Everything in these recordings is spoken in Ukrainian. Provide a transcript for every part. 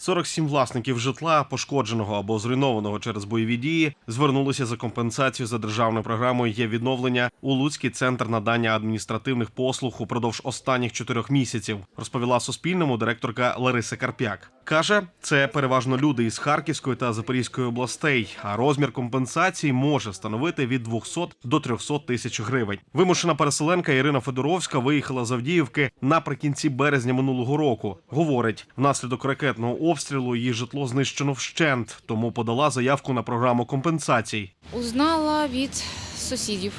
47 власників житла, пошкодженого або зруйнованого через бойові дії, звернулися за компенсацію за державною програмою є відновлення у Луцький центр надання адміністративних послуг упродовж останніх чотирьох місяців. Розповіла Суспільному директорка Лариса Карпяк. Каже, це переважно люди із Харківської та Запорізької областей. А розмір компенсації може становити від 200 до 300 тисяч гривень. Вимушена переселенка Ірина Федоровська виїхала з Авдіївки наприкінці березня минулого року. Говорить, внаслідок ракетного обстрілу її житло знищено вщент, тому подала заявку на програму компенсацій. Узнала від сусідів.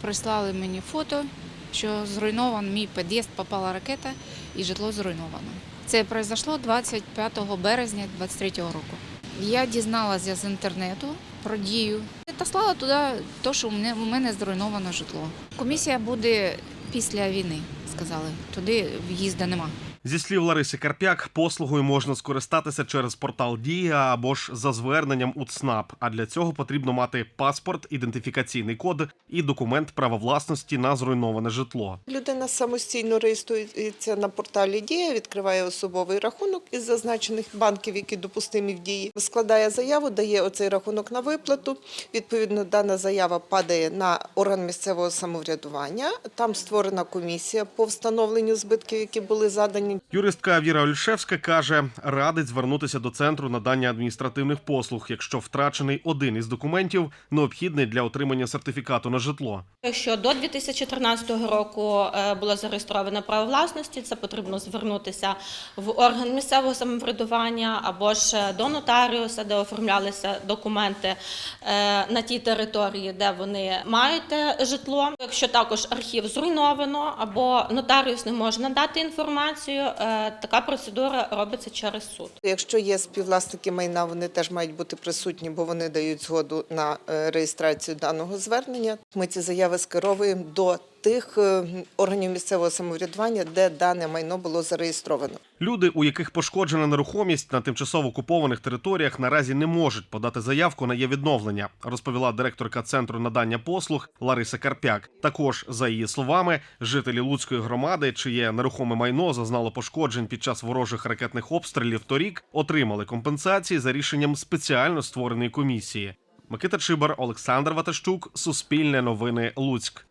Прислали мені фото, що зруйнований мій під'їзд, попала ракета і житло зруйновано. Це пройшло 25 березня 2023 року. Я дізналася з інтернету про дію та слала туди те, що у мене, зруйновано житло. Комісія буде після війни, сказали. Туди в'їзду нема. Зі слів Лариси Карпяк, послугою можна скористатися через портал Дія або ж за зверненням у ЦНАП. А для цього потрібно мати паспорт, ідентифікаційний код і документ права власності на зруйноване житло. Людина самостійно реєструється на порталі Дія, відкриває особовий рахунок із зазначених банків, які допустимі в дії, складає заяву, дає оцей рахунок на виплату. Відповідно, дана заява падає на орган місцевого самоврядування. Там створена комісія по встановленню збитків, які були задані. Юристка Віра Ольшевська каже, радить звернутися до центру надання адміністративних послуг, якщо втрачений один із документів, необхідний для отримання сертифікату на житло. Якщо до 2014 року е, було зареєстровано право власності, це потрібно звернутися в орган місцевого самоврядування або ж е, до нотаріуса, де оформлялися документи е, на тій території, де вони мають житло. Якщо також архів зруйновано або нотаріус не може надати інформацію, е, така процедура робиться через суд. Якщо є співвласники майна, вони теж мають бути присутні, бо вони дають згоду на е, реєстрацію даного звернення. Ми ці заяви скеровуємо до тих е, органів місцевого самоврядування, де дане майно було зареєстровано. Люди, у яких пошкоджена нерухомість на тимчасово окупованих територіях, наразі не можуть подати заявку на її відновлення, розповіла директорка центру надання послуг Лариса Карпяк. Також, за її словами, жителі Луцької громади, чиє нерухоме майно зазнало пошкоджень під час ворожих ракетних обстрілів торік, отримали компенсації за рішенням спеціально створеної комісії. Микита Чибар, Олександр Ватащук, Суспільне новини Луцьк.